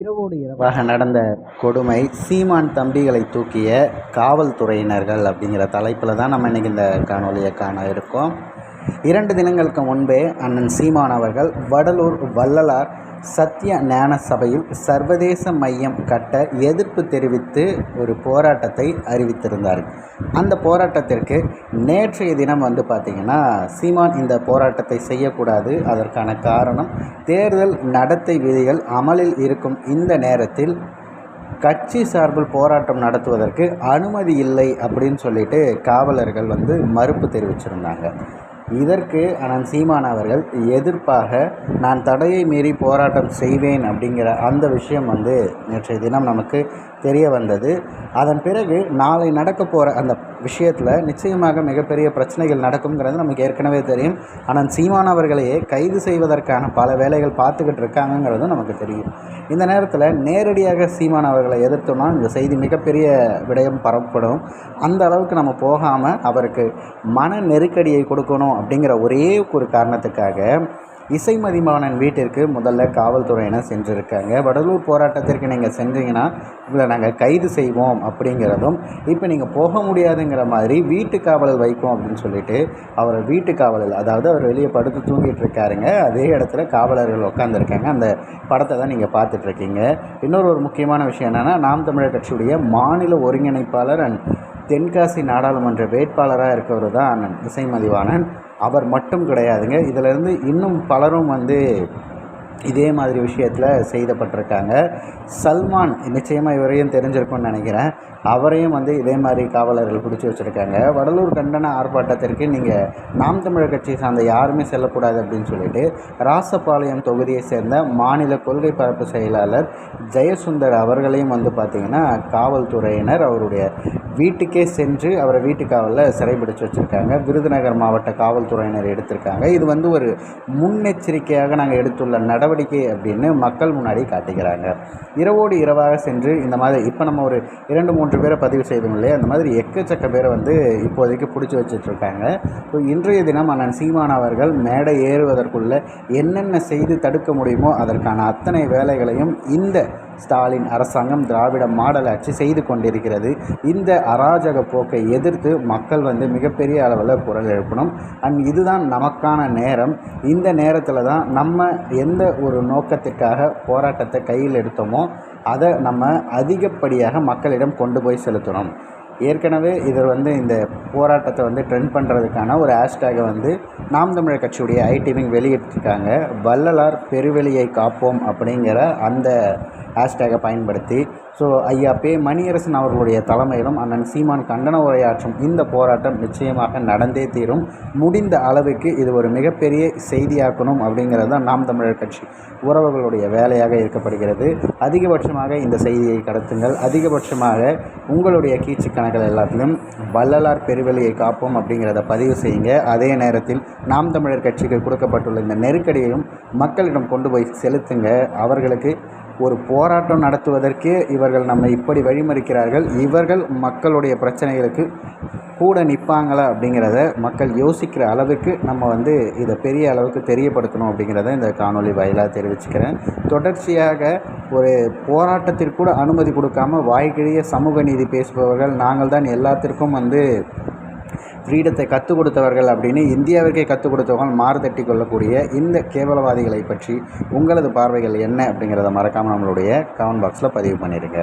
இரவோடு இரவாக நடந்த கொடுமை சீமான் தம்பிகளை தூக்கிய காவல்துறையினர்கள் அப்படிங்கிற தலைப்பில் தான் நம்ம இன்றைக்கி இந்த காணொலியை காண இருக்கோம். இரண்டு தினங்களுக்கு முன்பே அண்ணன் சீமான் அவர்கள் வடலூர் வள்ளலார் சத்திய ஞான சபையில் சர்வதேச மையம் கட்ட எதிர்ப்பு தெரிவித்து ஒரு போராட்டத்தை அறிவித்திருந்தார். அந்த போராட்டத்திற்கு நேற்றைய தினம் வந்து பார்த்திங்கன்னா சீமான் இந்த போராட்டத்தை செய்யக்கூடாது அதற்கான காரணம் தேர்தல் நடத்தை விதிகள் அமலில் இருக்கும் இந்த நேரத்தில் கட்சி சார்பில் போராட்டம் நடத்துவதற்கு அனுமதி இல்லை அப்படின்னு சொல்லிட்டு காவலர்கள் வந்து மறுப்பு தெரிவிச்சிருந்தாங்க. இதற்கு அண்ணன் சீமான் அவர்கள் எதிர்ப்பாக நான் தடையை மீறி போராட்டம் செய்வேன் அப்படிங்கிற அந்த விஷயம் வந்து நேற்றைய தினம் நமக்கு தெரிய வந்தது. அதன் பிறகு நாளை நடக்க போகிற அந்த விஷயத்தில் நிச்சயமாக மிகப்பெரிய பிரச்சனைகள் நடக்குங்கிறது நமக்கு ஏற்கனவே தெரியும். ஆனால் சீமான் அவர்களையே கைது செய்வதற்கான பல வேலைகள் பார்த்துக்கிட்டு இருக்காங்கங்கிறதும் நமக்கு தெரியும். இந்த நேரத்தில் நேரடியாக சீமான் அவர்களை எதிர்த்தோம்னா இந்த செய்தி மிகப்பெரிய விடயம் பரப்படும். அந்த அளவுக்கு நம்ம போகாமல் அவருக்கு மன நெருக்கடியை கொடுக்கணும் அப்படிங்கிற ஒரே ஒரு காரணத்துக்காக இசை மதிமானன் வீட்டிற்கு முதல்ல காவல்துறையினர் சென்றிருக்காங்க. வடலூர் போராட்டத்திற்கு நீங்கள் சென்றீங்கன்னா உங்களை நாங்கள் கைது செய்வோம் அப்படிங்கிறதும் இப்போ நீங்கள் போக முடியாதுங்கிற மாதிரி வீட்டு காவலில் வைப்போம் அப்படின்னு சொல்லிட்டு அவரை வீட்டு காவலில் அதாவது அவர் வெளியே படுத்து தூங்கிட்டு இருக்காருங்க. அதே இடத்துல காவலர்கள் உட்காந்துருக்காங்க அந்த படத்தை தான் நீங்கள் பார்த்துட்ருக்கீங்க. இன்னொரு ஒரு முக்கியமான விஷயம் என்னென்னா நாம் தமிழர் கட்சியுடைய மாநில ஒருங்கிணைப்பாளர் அண்ட் தென்காசி நாடாளுமன்ற வேட்பாளராக இருக்கவர் தான் அண்ணன் இசை மதிவானன் அவர் மட்டும் கிடையாதுங்க. இதிலிருந்து இன்னும் பலரும் வந்து இதே மாதிரி விஷயத்தில் செய்தப்பட்டிருக்காங்க. சல்மான் நிச்சயமாக இவரையும் தெரிஞ்சிருக்கும்னு நினைக்கிறேன். அவரையும் வந்து இதே மாதிரி காவலர்கள் பிடிச்சி வச்சுருக்காங்க. வடலூர் கண்டன ஆர்ப்பாட்டத்திற்கு நீங்கள் நாம் தமிழர் கட்சியை சார்ந்த யாருமே செல்லக்கூடாது அப்படின்னு சொல்லிட்டு ராசபாளையம் தொகுதியை சேர்ந்த மாநில கொள்கை பரப்பு செயலாளர் ஜெயசுந்தர் அவர்களையும் வந்து பார்த்திங்கன்னா காவல்துறையினர் அவருடைய வீட்டுக்கே சென்று அவரை வீட்டு காவலில் சிறைபிடிச்சு வச்சுருக்காங்க. விருதுநகர் மாவட்ட காவல்துறையினர் எடுத்திருக்காங்க. இது வந்து ஒரு முன்னெச்சரிக்கையாக நாங்கள் எடுத்துள்ள நட நடவடிக்கை அப்படின்னு மக்கள் முன்னாடி காட்டுகிறாங்க இரவோடு இரவாக சென்று இந்த மாதிரி இப்போ நம்ம ஒரு இரண்டு மூன்று பேரை பதிவு செய்தோம் இல்லையா? அந்த மாதிரி எக்கச்சக்க பேரை வந்து இப்போதைக்கு பிடிச்சி வச்சிட்ருக்காங்க. ஸோ இன்றைய தினம் அண்ணன் சீமான் அவர்கள் மேடை ஏறுவதற்குள்ள என்னென்ன செய்து தடுக்க முடியுமோ அதற்கான அத்தனை வேலைகளையும் இந்த ஸ்டாலின் அரசாங்கம் திராவிட மாடல் ஆட்சி செய்து கொண்டிருக்கிறது. இந்த அராஜக போக்கை எதிர்த்து மக்கள் வந்து மிகப்பெரிய அளவில் குரல் எழுப்பணும். அண்ட் இதுதான் நமக்கான நேரம். இந்த நேரத்தில் தான் நம்ம எந்த ஒரு நோக்கத்திற்காக போராட்டத்தை கையில் எடுத்தோமோ அதை நம்ம அதிகப்படியாக மக்களிடம் கொண்டு போய் செலுத்தணும். ஏற்கனவே இதில் வந்து இந்த போராட்டத்தை வந்து ட்ரெண்ட் பண்ணுறதுக்கான ஒரு ஹேஷ்டேகை வந்து நாம் தமிழர் கட்சியுடைய ஐடிவிங் வெளியிட்டிருக்காங்க. வள்ளலார் பெருவெளியை காப்போம் அப்படிங்கிற அந்த ஹேஷ்டேகை பயன்படுத்தி ஸோ ஐயா பே மணியரசன் அவர்களுடைய தலைமையிலும் அண்ணன் சீமான் கண்டன உரையாற்றும் இந்த போராட்டம் நிச்சயமாக நடந்தே தீரும். முடிந்த அளவுக்கு இது ஒரு மிகப்பெரிய செய்தியாக்கணும் அப்படிங்கிறது தான் நாம் தமிழர் கட்சி உறவுகளுடைய வேலையாக இருக்கப்படுகிறது. அதிகபட்சமாக இந்த செய்தியை கடத்துங்கள். அதிகபட்சமாக உங்களுடைய கீச்சு கணக்குகள் எல்லாத்திலும் வள்ளலார் பெருவெளியை காப்போம் அப்படிங்கிறத பதிவு செய்யுங்க. அதே நேரத்தில் நாம் தமிழர் கட்சிக்கு கொடுக்கப்பட்டுள்ள இந்த நெருக்கடியையும் மக்களிடம் கொண்டு போய் செலுத்துங்க. அவர்களுக்கு ஒரு போராட்டம் நடத்துவதற்கே இவர்கள் நம்மை இப்படி வழிமறிக்கிறார்கள். இவர்கள் மக்களுடைய பிரச்சனைகளுக்கு கூட நிற்பாங்களா அப்படிங்கிறத மக்கள் யோசிக்கிற அளவுக்கு நம்ம வந்து இதை பெரிய அளவுக்கு தெரியப்படுத்தணும் அப்படிங்கிறத இந்த காணொலி வாயிலாக தெரிவிச்சுக்கிறேன். தொடர்ச்சியாக ஒரு போராட்டத்திற்கு கூட அனுமதி கொடுக்காம வாய்க்கிழிய சமூக நீதி பேசுபவர்கள் நாங்கள் தான் எல்லாத்திற்கும் வந்து ஃப்ரீடத்தை கற்றுக் கொடுத்தவர்கள் அப்படின்னு இந்தியாவிற்கே கற்றுக் கொடுத்தவர்கள் மாறுதட்டி கொள்ளக்கூடிய இந்த கேவலவாதிகளை பற்றி உங்களது பார்வைகள் என்ன அப்படிங்கிறத மறக்காமல் நம்மளுடைய கமெண்ட் பாக்ஸில் பதிவு பண்ணிடுங்க.